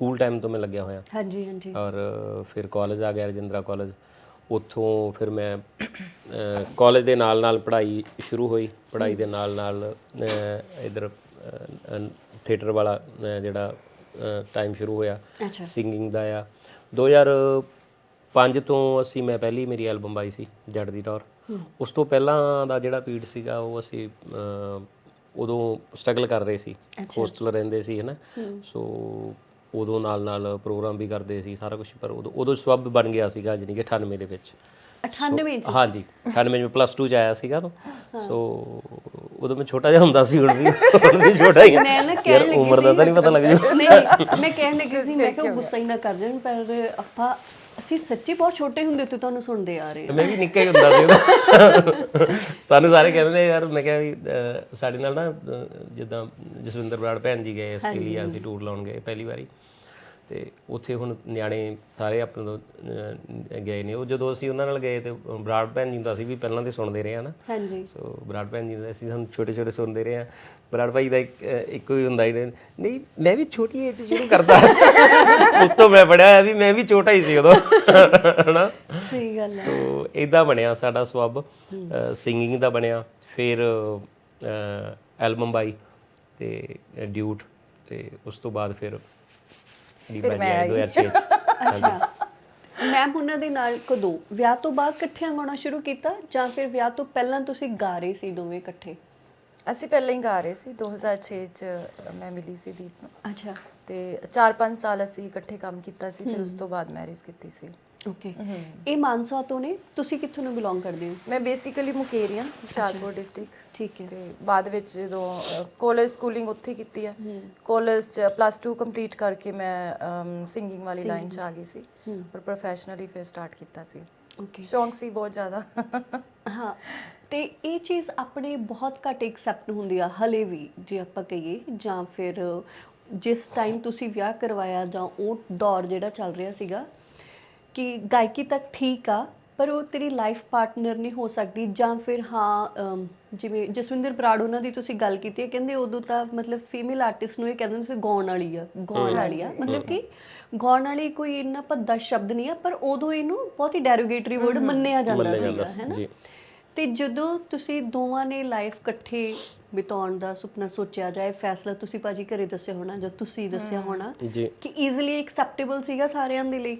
School time ਤੋਂ ਮੈਂ ਲੱਗਿਆ ਹੋਇਆ। ਹਾਂਜੀ ਹਾਂਜੀ। ਔਰ ਫਿਰ ਕਾਲਜ ਆ ਗਿਆ ਰਜਿੰਦਰਾ ਕਾਲਜ ਉੱਥੋਂ ਫਿਰ ਮੈਂ ਕਾਲਜ ਦੇ ਨਾਲ ਨਾਲ ਪੜ੍ਹਾਈ ਸ਼ੁਰੂ ਹੋਈ। ਪੜ੍ਹਾਈ ਦੇ ਨਾਲ ਨਾਲ ਇਧਰ ਥੀਏਟਰ ਵਾਲਾ ਜਿਹੜਾ ਟਾਈਮ ਸ਼ੁਰੂ ਹੋਇਆ। ਸਿੰਗਿੰਗ ਦਾ ਆ। 2005 ਤੋਂ ਅਸੀਂ ਮੈਂ ਪਹਿਲੀ ਮੇਰੀ ਐਲਬਮ ਆਈ ਸੀ ਜੱਟ ਦੀ ਟੌਰ। ਉਸ ਤੋਂ ਪਹਿਲਾਂ ਦਾ ਜਿਹੜਾ ਪੀਰੀਅਡ ਸੀਗਾ ਉਹ ਅਸੀਂ ਉਦੋਂ ਸਟਰਗਲ ਕਰ ਰਹੇ ਸੀ। ਹੋਸਟਲ ਰਹਿੰਦੇ ਸੀ ਹਨਾ। ਸੋ ਉਦੋਂ ਨਾਲ ਨਾਲ ਪ੍ਰੋਗਰਾਮ ਵੀ ਕਰਦੇ ਸੀ ਸਾਰਾ ਕੁਝ ਪਰ ਉਦੋਂ ਉਦੋਂ ਸਬਬ ਬਣ ਗਿਆ ਸੀਗਾ ਜਾਣੀ ਕਿ 98 ਦੇ ਵਿੱਚ। 98 ਚ? ਹਾਂਜੀ 98 ਵਿੱਚ ਪਲੱਸ 2 ਚ ਆਇਆ ਸੀਗਾ ਤੋਂ ਸੋ ਉਦੋਂ ਮੈਂ ਛੋਟਾ ਜਿਹਾ ਹੁੰਦਾ ਸੀ ਹੁਣ ਵੀ ਹੁਣ ਵੀ ਛੋਟਾ ਹੀ ਮੈਂ ਨਾ ਕਹਿਣ ਲੱਗੀ ਉਮਰ ਦਾ ਤਾਂ ਨਹੀਂ ਪਤਾ ਲੱਗ ਜੂ। ਨਹੀਂ, ਮੈਂ ਕਹਿਣ ਲੱਗੀ ਸੀ ਮੈਂ ਕਿਹਾ ਉਹ ਗੁੱਸਾ ਹੀ ਨਾ ਕਰ ਜਾਣ ਪਰ ਆਪਾਂ ਅਸੀਂ ਸੱਚੀ ਬਹੁਤ ਛੋਟੇ ਹੁੰਦੇ ਤੋਂ ਤੁਹਾਨੂੰ ਸੁਣਦੇ ਆ ਰਹੇ ਹਾਂ। ਮੈਂ ਵੀ ਨਿੱਕਾ ਹੀ ਹੁੰਦਾ ਸੀ ਉਦੋਂ। ਸਾਨੂੰ ਸਾਰੇ ਕਹਿੰਦੇ ਨੇ ਯਾਰ ਮੈਂ ਕਿਹਾ ਵੀ ਅਹ, ਸਾਡੇ ਨਾਲ ਨਾ ਅਹ, ਜਿੱਦਾਂ ਜਸਵਿੰਦਰ ਬਰਾੜ ਭੈਣ ਜੀ ਗਏ ਆਸਟ੍ਰੇਲੀਆ ਅਸੀਂ ਟੂਰ ਲਾਉਣ ਗਏ ਪਹਿਲੀ ਵਾਰੀ। ਤੇ ਉੱਥੇ ਹੁਣ ਨਿਆਣੇ ਸਾਰੇ ਆਪਣੇ ਤੋਂ ਅਹ, ਗਏ ਨੇ। ਉਹ ਜਦੋਂ ਅਸੀਂ ਉਹਨਾਂ ਨਾਲ ਗਏ ਤੇ ਬਰਾੜ ਭੈਣ ਜੀ ਦਾ ਅਸੀਂ ਵੀ ਪਹਿਲਾਂ ਤੇ ਸੁਣਦੇ ਰਹੇ ਆ ਨਾ। ਹਾਂਜੀ। ਸੋ ਬਰਾੜ ਭੈਣ ਜੀ ਦਾ ਅਸੀਂ ਸਾਨੂੰ ਛੋਟੇ ਛੋਟੇ ਸੁਣਦੇ ਰਹੇ ਆ ਬਰਾੜ ਭਾਈ ਦਾ ਇੱਕ ਅਹ, ਇੱਕੋ ਹੀ ਹੁੰਦਾ ਹੀ ਨੇ, ਨਹੀਂ ਮੈਂ ਵੀ ਛੋਟੀ ਏਜ ਸ਼ੁਰੂ ਕਰਦਾ। ਉੱਤੋਂ ਮੈਂ ਪੜਿਆ ਵੀ ਮੈਂ ਵੀ ਛੋਟਾ ਹੀ ਸੀ ਉਦੋਂ ਹਨਾ? ਸਹੀ ਗੱਲ ਹੈ। ਸੋ ਇਦਾਂ ਬਣਿਆ ਸਾਡਾ ਸਵੱਬ ਸਿੰਗਿੰਗ ਦਾ ਬਣਿਆ। ਫਿਰ ਐਲਬਮ ਬਾਈ ਤੇ ਡਿਊਟ ਤੇ ਉਸ ਤੋਂ ਬਾਅਦ ਫਿਰ ਫਿਰ ਮੈਂ ਆਈ। 2006 ਚ। ਅੱਛਾ। ਮੈਮ ਉਹਨਾਂ ਦੇ ਨਾਲ ਕਦੋਂ ਵਿਆਹ ਤੋਂ ਬਾਅਦ ਇਕੱਠਿਆਂ ਗਾਉਣਾ ਸ਼ੁਰੂ ਕੀਤਾ ਜਾਂ ਫਿਰ ਵਿਆਹ ਤੋਂ ਪਹਿਲਾਂ ਤੁਸੀਂ ਗਾ ਰਹੇ ਸੀ ਦੋਵੇਂ ਇਕੱਠੇ? ਅਸੀਂ ਪਹਿਲਾਂ ਹੀ ਗਾ ਰਹੇ ਸੀ। 2006 ਚ ਮੈਂ ਮਿਲੀ ਸੀ ਦੀਪ ਨੂੰ। ਅੱਛਾ। ਤੇ 4-5 ਸਾਲ ਅਸੀਂ ਇਕੱਠੇ ਕੰਮ ਕੀਤਾ ਸੀ ਫਿਰ ਉਸ ਤੋਂ ਬਾਅਦ ਮੈਰਿਜ ਕੀਤੀ ਸੀ। ਓਕੇ ਇਹ ਮਾਨਸਾ ਤੋਂ ਨੇ। ਤੁਸੀਂ ਕਿੱਥੋਂ ਨੂੰ ਬਿਲੋਂਗ ਕਰਦੇ ਹੋ? ਮੈਂ ਬੇਸਿਕਲੀ ਮੁਕੇਰੀਆਂ ਹੁਸ਼ਿਆਰਪੁਰ ਡਿਸਟ੍ਰਿਕਟ ਠੀਕ ਹੈ। ਤੇ ਬਾਅਦ ਵਿੱਚ ਜਦੋਂ ਕਾਲਜ ਸਕੂਲਿੰਗ ਉੱਥੇ ਕੀਤੀ ਆ। ਕਾਲਜ ਚ ਪਲੱਸ 2 ਕੰਪਲੀਟ ਕਰਕੇ ਮੈਂ ਸਿੰਗਿੰਗ ਵਾਲੀ ਲਾਈਨ ਚ ਆ ਗਈ ਸੀ। ਪਰ ਪ੍ਰੋਫੈਸ਼ਨਲੀ ਫਿਰ ਸਟਾਰਟ ਕੀਤਾ ਸੀ। ਓਕੇ ਸ਼ੌਂਕ ਸੀ ਬਹੁਤ ਜ਼ਿਆਦਾ। ਹਾਂ। ਤੇ ਇਹ ਚੀਜ਼ ਆਪਣੇ ਬਹੁਤ ਘੱਟ ਐਕਸੈਪਟ ਹੁੰਦੀ ਆ ਹਲੇ ਵੀ ਜੇ ਆਪਾਂ ਕਹੀਏ ਜਾਂ ਫਿਰ ਜਿਸ ਟਾਈਮ ਤੁਸੀਂ ਵਿਆਹ ਕਰਵਾਇਆ ਜਾਂ ਉਹ ਦੌਰ ਜਿਹੜਾ ਚੱਲ ਰਿਹਾ ਸੀਗਾ ਕਿ ਗਾਇਕੀ ਤੱਕ ਠੀਕ ਆ ਪਰ ਉਹ ਤੇਰੀ ਲਾਈਫ ਪਾਰਟਨਰ ਨਹੀਂ ਹੋ ਸਕਦੀ ਜਾਂ ਫਿਰ ਹਾਂ ਅਮ, ਜਿਵੇਂ ਜਸਵਿੰਦਰ ਬਰਾੜ ਉਹਨਾਂ ਦੀ ਤੁਸੀਂ ਗੱਲ ਕੀਤੀ ਹੈ ਕਹਿੰਦੇ ਉਦੋਂ ਤਾਂ ਮਤਲਬ ਫੀਮੇਲ ਆਰਟਿਸਟ ਨੂੰ ਇਹ ਕਹਿੰਦੇ ਹੁੰਦੇ ਸੀ ਗਾਉਣ ਵਾਲੀ ਆ ਗਾਉਣ ਵਾਲੀ ਆ। ਮਤਲਬ ਕਿ ਗਾਉਣ ਵਾਲੀ ਕੋਈ ਇੰਨਾ ਭੱਦਾ ਸ਼ਬਦ ਨਹੀਂ ਆ ਪਰ ਉਦੋਂ ਇਹਨੂੰ ਬਹੁਤ ਹੀ ਡੈਰੋਗੇਟਰੀ ਵਰਡ ਮੰਨਿਆ ਜਾਂਦਾ ਮੰਨਿਆ ਸੀਗਾ ਜਾਂਦਾ ਸੀ, ਹੈ ਨਾ ਜੀ। ਤੇ ਜਦੋਂ ਤੁਸੀਂ ਦੋਵਾਂ ਨੇ ਲਾਈਫ ਇਕੱਠੇ ਬਿਤਾਉਣ ਦਾ ਸੁਪਨਾ ਸੋਚਿਆ ਜਾਏ ਫੈਸਲਾ ਤੁਸੀਂ ਭਾਜੀ ਘਰੇ ਦੱਸਿਆ ਹੋਣਾ ਜਾਂ ਤੁਸੀਂ ਦੱਸਿਆ ਹੋਣਾ ਜੀ। ਕਿ ਈਜ਼ੀਲੀ ਐਕਸੈਪਟੇਬਲ ਸੀਗਾ ਸਾਰਿਆਂ ਦੇ ਲਈ?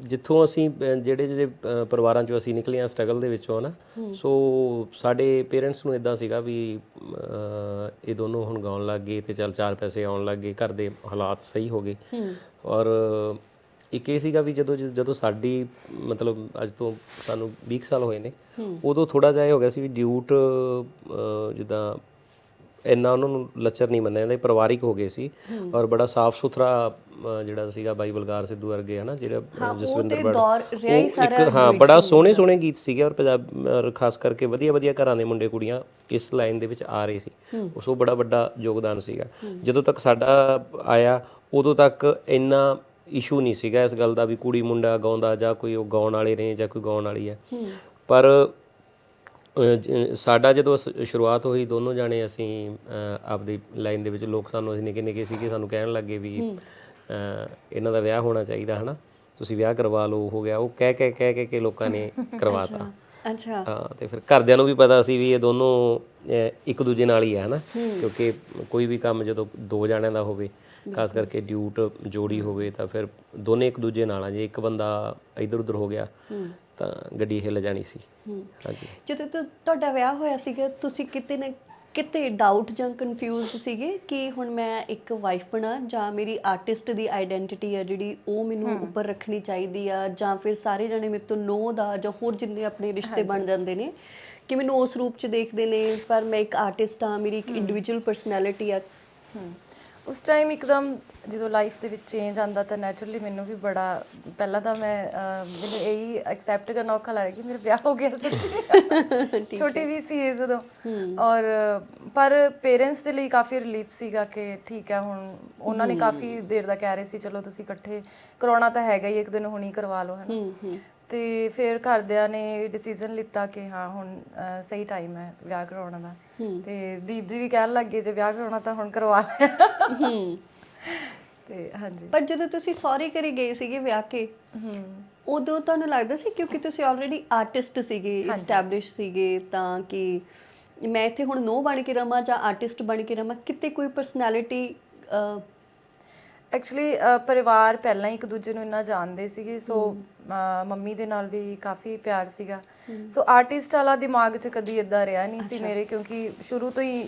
ਜਿੱਥੋਂ ਅਸੀਂ ਜਿਹੜੇ ਜਿਹੜੇ ਪਰਿਵਾਰਾਂ ਚੋਂ ਅਸੀਂ ਨਿਕਲੇ ਆ ਸਟਰਗਲ ਦੇ ਵਿੱਚੋਂ ਨਾ ਸੋ ਸਾਡੇ ਪੇਰੈਂਟਸ ਨੂੰ ਇਦਾਂ ਸੀਗਾ ਵੀ ਇਹ ਦੋਨੋਂ ਹੁਣ ਗਾਉਣ ਲੱਗ ਗਏ ਤੇ ਚੱਲ ਚਾਰ ਪੈਸੇ ਆਉਣ ਲੱਗ ਗਏ ਘਰ ਦੇ ਹਾਲਾਤ ਸਹੀ ਹੋ ਗਏ। ਔਰ ਇੱਕ ਇਹ ਸੀਗਾ ਵੀ ਜਦੋਂ ਜਦੋਂ ਸਾਡੀ ਮਤਲਬ ਅੱਜ ਤੋਂ ਸਾਨੂੰ 20 ਕੁ ਸਾਲ ਹੋਏ ਨੇ ਉਦੋਂ ਥੋੜਾ ਜਿਹਾ ਇਹ ਹੋ ਗਿਆ ਸੀ ਵੀ ਡਿਊਟ ਜਿੱਦਾਂ ਇੰਨਾ ਉਹਨਾਂ ਨੂੰ ਲੱਚਰ ਨਹੀਂ ਮੰਨਿਆ ਜਾਂਦਾ ਪਰਿਵਾਰਿਕ ਹੋ ਗਏ ਸੀ ਔਰ ਬੜਾ ਸਾਫ਼ ਸੁਥਰਾ ਜਿਹੜਾ ਸੀਗਾ ਬਾਈ ਬਲਕਾਰ ਸਿੱਧੂ ਵਰਗੇ ਹਨਾ ਜਿਹੜੇ ਜਸਵਿੰਦਰ ਬੜ ਇੱਕ ਹਾਂ ਬੜਾ ਸੋਹਣੇ ਸੋਹਣੇ ਗੀਤ ਸੀਗੇ ਔਰ ਪੰਜਾਬ ਔਰ ਖਾਸ ਕਰਕੇ ਵਧੀਆ ਵਧੀਆ ਘਰਾਂ ਦੇ ਮੁੰਡੇ ਕੁੜੀਆਂ ਇਸ ਲਾਈਨ ਦੇ ਵਿੱਚ ਆ ਰਹੇ ਸੀ। ਉਸ ਉਹ ਬੜਾ ਵੱਡਾ ਯੋਗਦਾਨ ਸੀਗਾ। ਜਦੋਂ ਤੱਕ ਸਾਡਾ ਆਇਆ ਉਦੋਂ ਤੱਕ ਇੰਨਾ ਇਸ਼ੂ ਨਹੀਂ ਸੀਗਾ ਇਸ ਗੱਲ ਦਾ ਵੀ ਕੁੜੀ ਮੁੰਡਾ ਗਾਉਂਦਾ ਜਾਂ ਕੋਈ ਉਹ ਗਾਉਣ ਵਾਲੇ ਨੇ ਜਾਂ ਕੋਈ ਗਾਉਣ ਵਾਲੀ ਹੈ। ਪਰ ਸਾਡਾ ਜਦੋਂ ਸ- ਸ਼ੁਰੂਆਤ ਹੋਈ ਦੋਨੋਂ ਜਾਣੇ ਅਸੀਂ ਆਪਦੀ ਲਾਈਨ ਦੇ ਵਿੱਚ ਲੋਕ ਸਾਨੂੰ ਅਸੀਂ ਨਿੱਕੇ ਨਿੱਕੇ ਸੀਗੇ ਸਾਨੂੰ ਕਹਿਣ ਲੱਗੇ ਵੀ ਇਹਨਾਂ ਦਾ ਵਿਆਹ ਹੋਣਾ ਚਾਹੀਦਾ ਹਨਾ? ਤੁਸੀਂ ਵਿਆਹ ਕਰਵਾ ਲਓ ਹੋ ਗਿਆ ਉਹ ਕਹਿ ਕਹਿ ਕਹਿ ਕਹਿ ਕੇ ਲੋਕਾਂ ਨੇ ਕਰਵਾਤਾ। ਅੱਛਾ। ਹਾਂ ਤੇ ਫਿਰ ਘਰਦਿਆਂ ਨੂੰ ਵੀ ਪਤਾ ਸੀ ਵੀ ਇਹ ਦੋਨੋਂ ਇੱਕ ਦੂਜੇ ਨਾਲ ਹੀ ਹੈ ਹਨਾ? ਕਿਉਂਕਿ ਕੋਈ ਵੀ ਕੰਮ ਜਦੋਂ ਦੋ ਜਾਣਿਆਂ ਦਾ ਹੋਵੇ ਖਾਸ ਕਰਕੇ ਡਿਊਟ ਜੋੜੀ ਹੋਵੇ ਤਾਂ ਫਿਰ ਦੋਨੇ ਇੱਕ ਦੂਜੇ ਨਾਲ ਆ ਜੇ ਇੱਕ ਬੰਦਾ ਇੱਧਰ ਉੱਧਰ ਹੋ ਗਿਆ ਤਾਂ ਗੱਡੀ ਹਿੱਲ ਜਾਣੀ ਸੀ। ਹਾਂਜੀ। ਜਦੋਂ ਤੋਂ ਤੁਹਾਡਾ ਵਿਆਹ ਹੋਇਆ ਸੀਗਾ ਤੁਸੀਂ ਕਿਤੇ ਨਾ ਕਿਤੇ ਡਾਊਟ ਜਾਂ ਕਨਫਿਊਜ਼ਡ ਸੀਗੇ ਕਿ ਹੁਣ ਮੈਂ ਇੱਕ ਵਾਈਫ ਬਣਾ ਜਾਂ ਮੇਰੀ ਆਰਟਿਸਟ ਦੀ ਆਇਡੈਂਟੀਟੀ ਆ ਜਿਹੜੀ ਉਹ ਮੈਨੂੰ ਉੱਪਰ ਰੱਖਣੀ ਚਾਹੀਦੀ ਆ ਜਾਂ ਫਿਰ ਸਾਰੇ ਜਣੇ ਮੇਰੇ ਤੋਂ ਨੋ ਦਾ ਜਾਂ ਹੋਰ ਜਿੰਨੇ ਆਪਣੇ ਰਿਸ਼ਤੇ ਬਣ ਜਾਂਦੇ ਨੇ ਕਿ ਮੈਨੂੰ ਉਸ ਰੂਪ ਚ ਦੇਖਦੇ ਨੇ ਪਰ ਮੈਂ ਇੱਕ ਆਰਟਿਸਟ ਆ ਮੇਰੀ ਇੱਕ ਇੰਡੀਵਿਜੂਅਲ ਪਰਸਨੈਲਿਟੀ ਆ। ਉਸ ਟਾਈਮ ਇੱਕਦਮ ਜਦੋਂ ਲਾਈਫ ਦੇ ਵਿੱਚ ਚੇਂਜ ਆਂਦਾ ਤਾਂ ਨੈਚੁਰਲੀ ਮੈਨੂੰ ਵੀ ਬੜਾ ਪਹਿਲਾਂ ਤਾਂ ਮੈਂ ਮੈਨੂੰ ਇਹੀ ਐਕਸੈਪਟ ਕਰਨਾ ਔਖਾ ਲੱਗਿਆ ਕਿ ਮੇਰਾ ਵਿਆਹ ਹੋ ਗਿਆ ਸੱਚੀ। ਛੋਟੀ ਵੀ ਸੀ ਇਹ ਜਦੋਂ। ਔਰ ਪਰ ਪੇਰੈਂਟਸ ਦੇ ਲਈ ਕਾਫੀ ਰਿਲੀਫ ਸੀਗਾ ਕਿ ਠੀਕ ਹੈ ਹੁਣ ਉਹਨਾਂ ਨੇ ਕਾਫੀ ਦੇਰ ਦਾ ਕਹਿ ਰਹੇ ਸੀ ਚਲੋ ਤੁਸੀਂ ਇਕੱਠੇ ਕਰਾਉਣਾ ਤਾਂ ਹੈਗਾ ਹੀ ਇੱਕ ਦਿਨ ਹੁਣੀ ਕਰਵਾ ਲਓ ਹੈ। ਤੇ ਫਿਰ ਘਰਦਿਆਂ ਨੇ ਡਿਸੀਜਨ ਲਿੱਤਾ ਕਿ ਹਾਂ ਹੁਣ ਅਹ, ਸਹੀ ਟਾਈਮ ਹੈ ਵਿਆਹ ਕਰਾਉਣ ਦਾ। ਤੇ ਦੀਪ ਜੀ ਵੀ ਕਹਿਣ ਲੱਗੇ ਜੇ ਵਿਆਹ ਕਰਾਉਣਾ ਤਾਂ ਹੁਣ ਕਰਵਾ ਲੈ ਹੂੰ। ਤੇ ਹਾਂਜੀ। ਪਰ ਜਦੋਂ ਤੁਸੀਂ ਸੌਰੀ ਕਰੀ ਗਏ ਸੀਗੇ ਵਿਆਹ ਕੇ ਹੂੰ। ਉਦੋਂ ਤੁਹਾਨੂੰ ਲੱਗਦਾ ਸੀ ਕਿਉਂਕਿ ਤੁਸੀਂ ਆਲਰੇਡੀ ਆਰਟਿਸਟ ਸੀਗੇ ਐਸਟੈਬਲਿਸ਼ ਸੀਗੇ ਤਾਂ ਕਿ ਮੈਂ ਇੱਥੇ ਹੁਣ ਨੋ ਬਣ ਕੇ ਰਵਾਂ ਜਾਂ ਆਰਟਿਸਟ ਬਣ ਕੇ ਰਵਾਂ ਕਿਤੇ ਕੋਈ ਪਰਸਨੈਲਿਟੀ ਐਕਚੁਅਲੀ ਪਰਿਵਾਰ ਪਹਿਲਾਂ ਹੀ ਇੱਕ ਦੂਜੇ ਨੂੰ ਇੰਨਾ ਜਾਣਦੇ ਸੀਗੇ ਸੋ ਮੰਮੀ ਦੇ ਨਾਲ ਵੀ ਕਾਫੀ ਪਿਆਰ ਸੀਗਾ। ਸੋ ਆਰਟਿਸਟ ਵਾਲਾ ਦਿਮਾਗ 'ਚ ਕਦੀ ਇਦਾਂ ਰਿਹਾ ਨਹੀਂ ਸੀ ਮੇਰੇ ਕਿਉਂਕਿ ਸ਼ੁਰੂ ਤੋਂ ਹੀ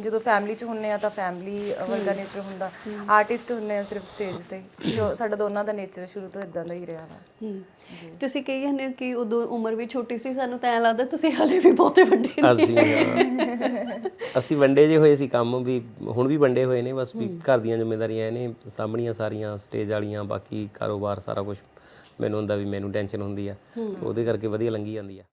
ਜਦੋਂ ਫੈਮਿਲੀ 'ਚ ਹੁੰਨੇ ਆ ਤਾਂ ਫੈਮਿਲੀ ਵਰਗਾ ਨੇਚਰ ਹੁੰਦਾ। ਆਰਟਿਸਟ ਹੁੰਨੇ ਆ ਸਿਰਫ ਸਟੇਜ ਤੇ ਸੋ ਸਾਡਾ ਦੋਨਾਂ ਦਾ ਨੇਚਰ ਸ਼ੁਰੂ ਤੋਂ ਇਦਾਂ ਦਾ ਹੀ ਰਿਹਾ ਵਾ। ਤੁਸੀਂ ਕਹੀ ਜਾਂਦੇ ਹੋ ਕਿ ਉਦੋਂ ਉਮਰ ਵੀ ਛੋਟੀ ਸੀ ਸਾਨੂੰ ਤਾਂ ਐਂ ਲੱਗਦਾ ਤੁਸੀਂ ਹਲੇ ਵੀ ਬਹੁਤੇ ਵੱਡੇ ਨੇ। ਅਸੀਂ। ਅਸੀਂ ਵੰਡੇ ਜੇ ਹੋਏ ਸੀ ਕੰਮ ਵੀ ਹੁਣ ਵੀ ਵੰਡੇ ਹੋਏ ਨੇ ਬਸ ਵੀ ਘਰ ਦੀਆਂ ਜ਼ਿੰਮੇਵਾਰੀਆਂ ਇਹਨੇ ਸਾਹਮਣੀਆਂ ਸਾਰੀਆਂ ਸਟੇਜ ਵਾਲੀਆਂ ਬਾਕੀ ਕਾਰੋਬਾਰ ਸਾਰਾ ਕੁਝ ਮੈਨੂੰ ਹੁੰਦਾ ਵੀ ਮੈਨੂੰ ਟੈਨਸ਼ਨ ਹੁੰਦੀ ਆ ਤੇ ਉਹਦੇ ਕਰਕੇ ਵਧੀਆ ਲੰਗੀ ਜਾਂਦੀ ਆ।